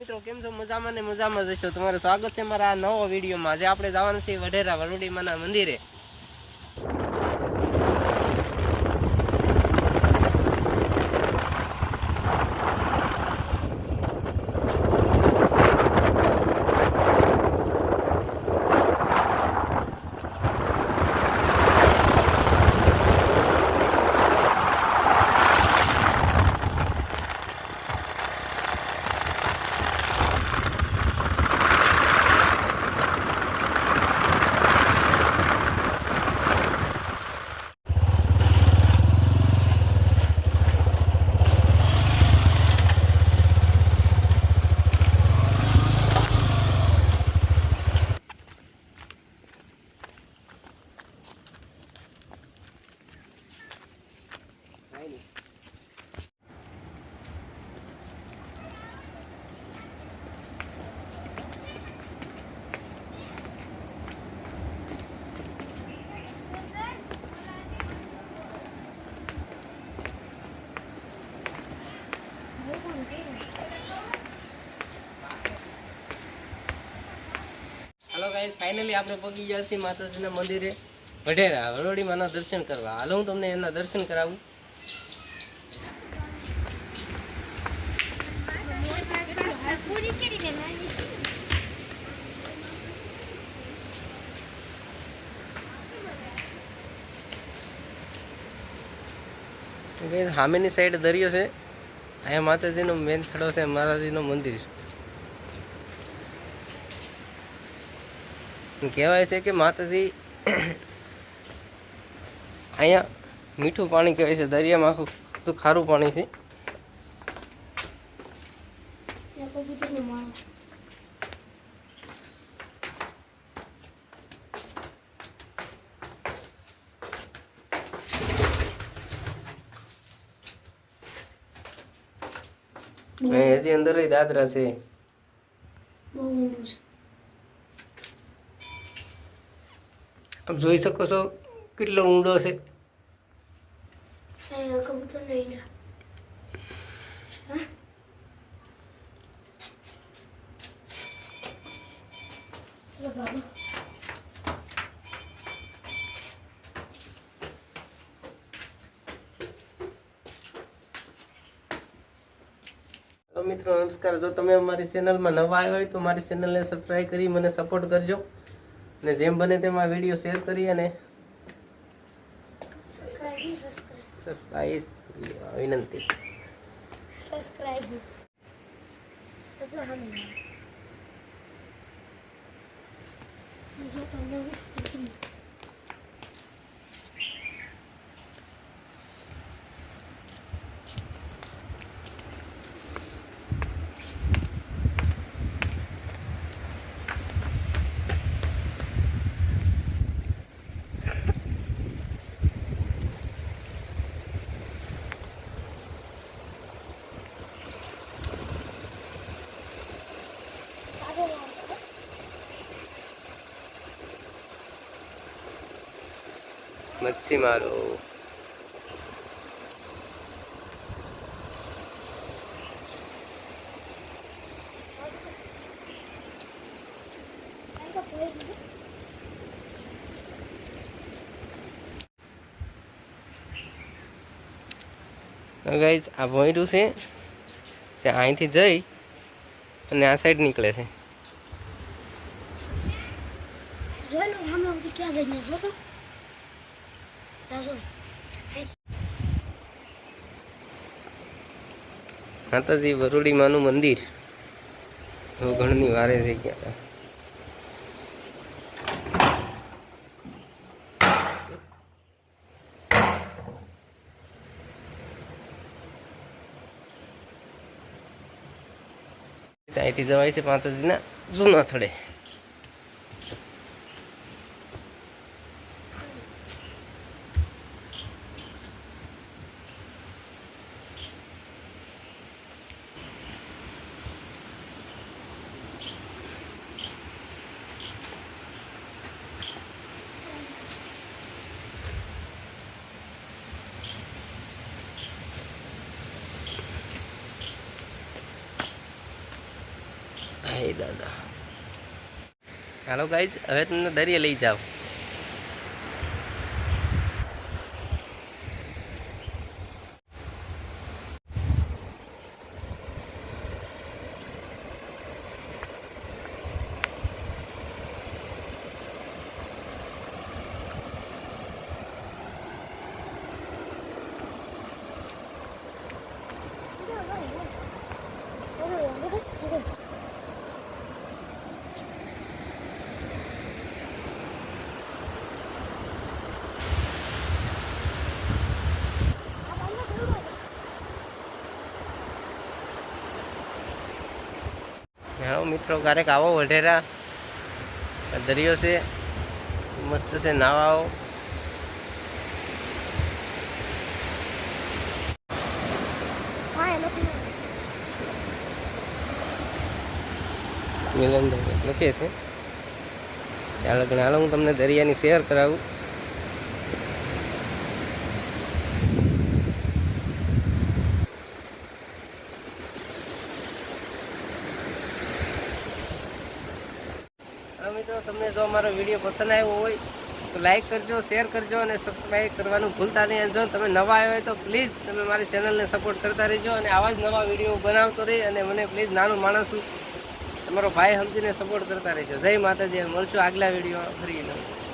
મિત્રો, કેમ છો? મજામાં ને મજામાં જશો તમારું સ્વાગત છે મારા નવો વિડીયોમાં. આજે આપણે જવાનું છે વઢેરા વરુડીમાના મંદિરે હાલો ગાઈસ ફાઇનલી આપણે પગી ગયા છીએ માતાજીના મંદિરે. વઢેરા વરોડીમાંના દર્શન કરવા. હાલો, હું તમને એના દર્શન કરાવું. સામેની સાઈડ દરિયો છે. અહીંયા માતાજીનો મેન થડો છે માતાજીનું મંદિર. કહેવાય છે કે માતાજી અહીંયા મીઠું પાણી કહેવાય છે, દરિયામાં આખું ખારું પાણી છે. હજી અંદર દાદરા છે. બહુ ઊંડું છે. આપ જોઈ શકો છો કેટલો ઊંડો છે. મિત્રો નમસ્કાર. જો તમે અમારી ચેનલમાં નવા આવ્યા હોય તો મારી ચેનલને સબસ્ક્રાઈબ કરી મને સપોર્ટ કરજો. અને જેમ બને તેમ વીડિયો શેર કરી અને સબસ્ક્રાઇબ સબસ્ક્રાઇબ વિનંતી. સબસ્ક્રાઇબ હજુ હમે જો તમને મચ્છી મારો ગાઈઝ આ ભોંયરું છે તે અહીંથી જઈ અને આ સાઈડ નીકળે છે. જોઈ લો હમણાં ક્યાં જઈને જો માતાજી વરુડીમાનું મંદિર. ઘણની વારે થઈ ગયા અહીંથી જવાય છે માતાજીના જૂના થડે. હે દાદા. હાલો ગાઈજ હવે તમને દરિયે લઈ જાઓ હા મિત્રો ક્યારેક આવો વઢેરા. દરિયો છે. મસ્ત છે નાવા આવો. હા મિલનભાઈ લખે છે. ચાલો ઘણા હું તમને દરિયાની શેર કરાવું હા મિત્રો, તમને જો અમારો વીડિયો પસંદ આવ્યો હોય, તો લાઈક કરજો શેર કરજો અને સબસ્ક્રાઈબ કરવાનું ભૂલતા નહીં. જો તમે નવા આવ્યા હોય તો પ્લીઝ તમે મારી ચેનલને સપોર્ટ કરતા રહેજો અને આવા જ નવા વીડિયો બનાવતો રહી અને મને પ્લીઝ નાનું માણસ તમારો ભાઈ સમજીને સપોર્ટ કરતા રહેજો. જય માતાજી, મળશું આગલા વિડીયોમાં. ફરી નવું